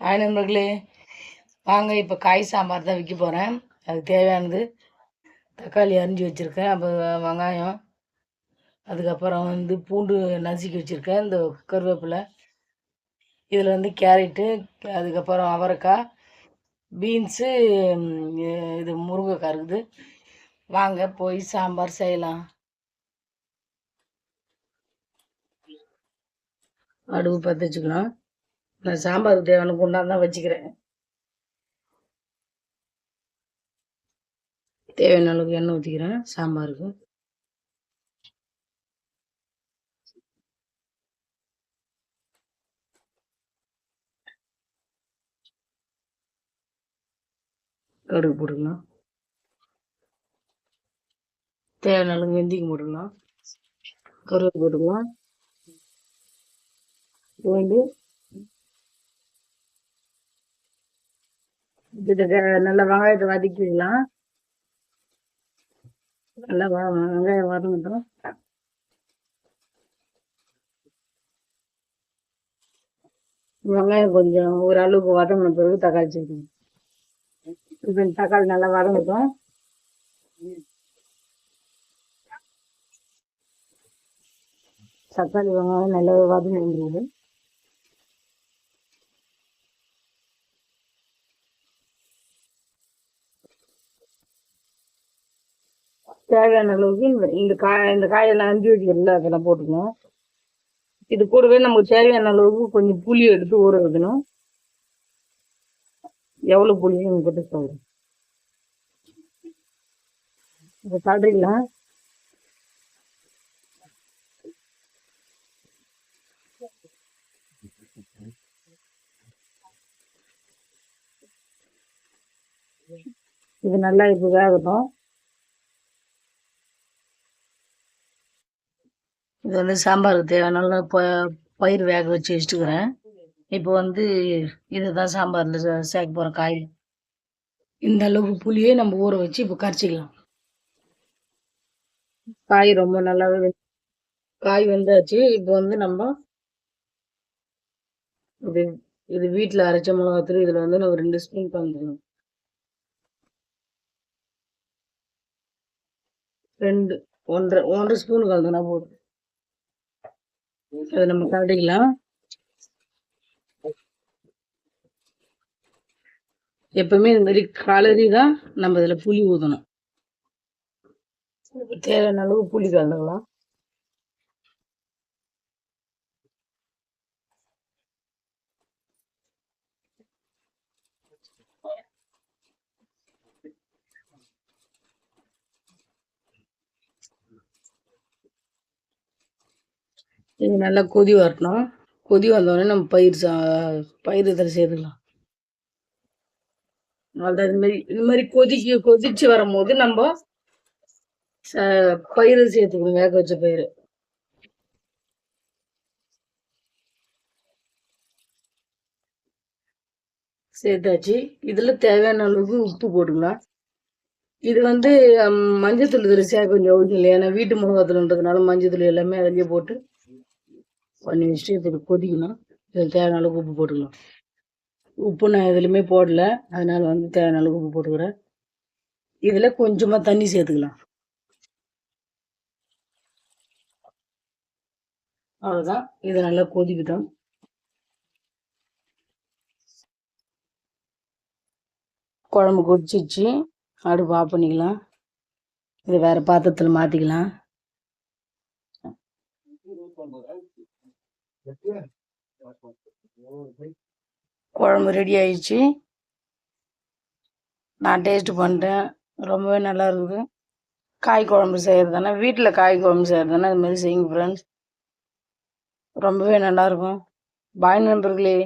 Hi நண்பர்களே வாங்க இப்போ காய் சாம்பார் தான் விற்க போகிறேன் அதுக்கு தேவையானது தக்காளி அரிஞ்சு வச்சுருக்கேன். அப்போ வெங்காயம் அதுக்கப்புறம் வந்து பூண்டு நசுக்கி வச்சுருக்கேன். இந்த கருவேப்பிலை இதில் வந்து கேரட்டு அதுக்கப்புறம் அவரைக்காய் பீன்ஸு இது முருங்கைக்காய் இருக்குது. வாங்க போய் சாம்பார் செய்யலாம். அடுப்பு பற்ற வச்சுக்கலாம் நான் சாம்பாருக்கு தேவனுக்கு குண்டான் தான் வச்சுக்கிறேன். தேவையான அளவுக்கு எண்ணெய் ஊற்றிக்கிறேன் சாம்பாருக்கு. கடுகு போட்டுக்கலாம். தேவையான அளவுக்கு வெந்திக்கு போட்டுக்கலாம். கருவேப்பிலை போட்டுக்கலாம். வேண்டி நல்லா வெங்காயத்தை வதக்கிடலாம். நல்லா வெங்காயம் வதங்கட்டும். வெங்காயம் கொஞ்சம் ஓரளவுக்கு வதங்கின பிறகு தக்காளி சேர்க்கணும். இப்போ தக்காளி நல்லா வதங்கட்டும். தக்காளி வெங்காயம் நல்லா வதங்கிடுது தேவையான அளவுக்கு இந்த இந்த காய் இந்த காயெல்லாம் அஞ்சு வைக்கிறதுல அதெல்லாம் போட்டுக்கணும். இது கூடவே நமக்கு தேவையான அளவுக்கு கொஞ்சம் புளி எடுத்து ஊற வைக்கணும். எவ்வளோ புளியும் உங்ககிட்ட சொல்கிறேன் இப்போ சாப்பிட்றீங்களா? இது நல்லா இப்போ வேகட்டும். இது வந்து சாம்பாருக்கு தேவையான ப பயிர் வேக வச்சு வச்சுட்டுக்கிறேன் இப்போ வந்து இதை தான் சாம்பாரில் சேர்க்க போகிறோம் காய். இந்த அளவுக்கு புளியே நம்ம ஊற வச்சு இப்போ கரைச்சிக்கலாம். காய் ரொம்ப நல்லாவே காய் வெந்தாச்சு. இப்போ வந்து நம்ம இது இது வீட்டில் அரைச்ச மிளகாத்தூள் இதில் வந்து நம்ம ரெண்டு ஸ்பூன் பண்ணிக்கணும் ரெண்டு ஒன்றரை ஒன்றரை ஸ்பூன் கலந்துனா போதும் அது நம்ம கலடிக்கலாம் எப்பவுமே இந்த மாதிரி கலரி தான் நம்ம இதுல புளி ஊதணும் தேவையான அளவு புளி கலந்துக்கலாம். இது நல்லா கொதி வரணும் கொதி வந்தோடனே நம்ம பயிர் சா பயிர் இதில் சேர்த்துக்கலாம். அவ்வளோதான் இது மாதிரி இது மாதிரி கொதிச்சு கொதிச்சு வரும்போது நம்ம பயிர் சேர்த்துக்கணும் வேக வச்ச பயிர். சேர்த்தாச்சு. இதில் தேவையான அளவுக்கு உப்பு போட்டுக்கலாம். இது வந்து மஞ்சள் தூள் கொஞ்சம் அவசியம் இல்லை ஏன்னா வீட்டு மிளகாத்தூள்ன்றதுனால மஞ்சள் தூள் எல்லாமே அதிலேயே போட்டு பண்ணி வச்சுட்டு இது கொதிக்கணும். இதில் தேவையான அளவுக்கு உப்பு போட்டுக்கலாம். உப்பு நான் எதுலையுமே போடல. அதனால வந்து தேவையான அளவுக்கு உப்பு போட்டுக்கிறேன். இதில் கொஞ்சமாக தண்ணி சேர்த்துக்கலாம். அவ்வளோதான் இது நல்லா கொதிக்கிட்டோம். குழம்பு கொதிச்சிச்சு அடுப்பு ஆஃப் பண்ணிக்கலாம். இது வேறு பாத்திரத்தில் மாற்றிக்கலாம் குழம்பு ரெடி ஆயிடுச்சு. நான் டேஸ்ட்டு பண்ணிட்டேன். ரொம்பவே நல்லா இருக்குது காய் குழம்பு செய்கிறதுனா வீட்டில் காய் குழம்பு செய்கிறதுனா இது மாதிரி செய்யுங்க ஃப்ரெண்ட்ஸ் ரொம்பவே நல்லாயிருக்கும் பாய் நண்பர்களே.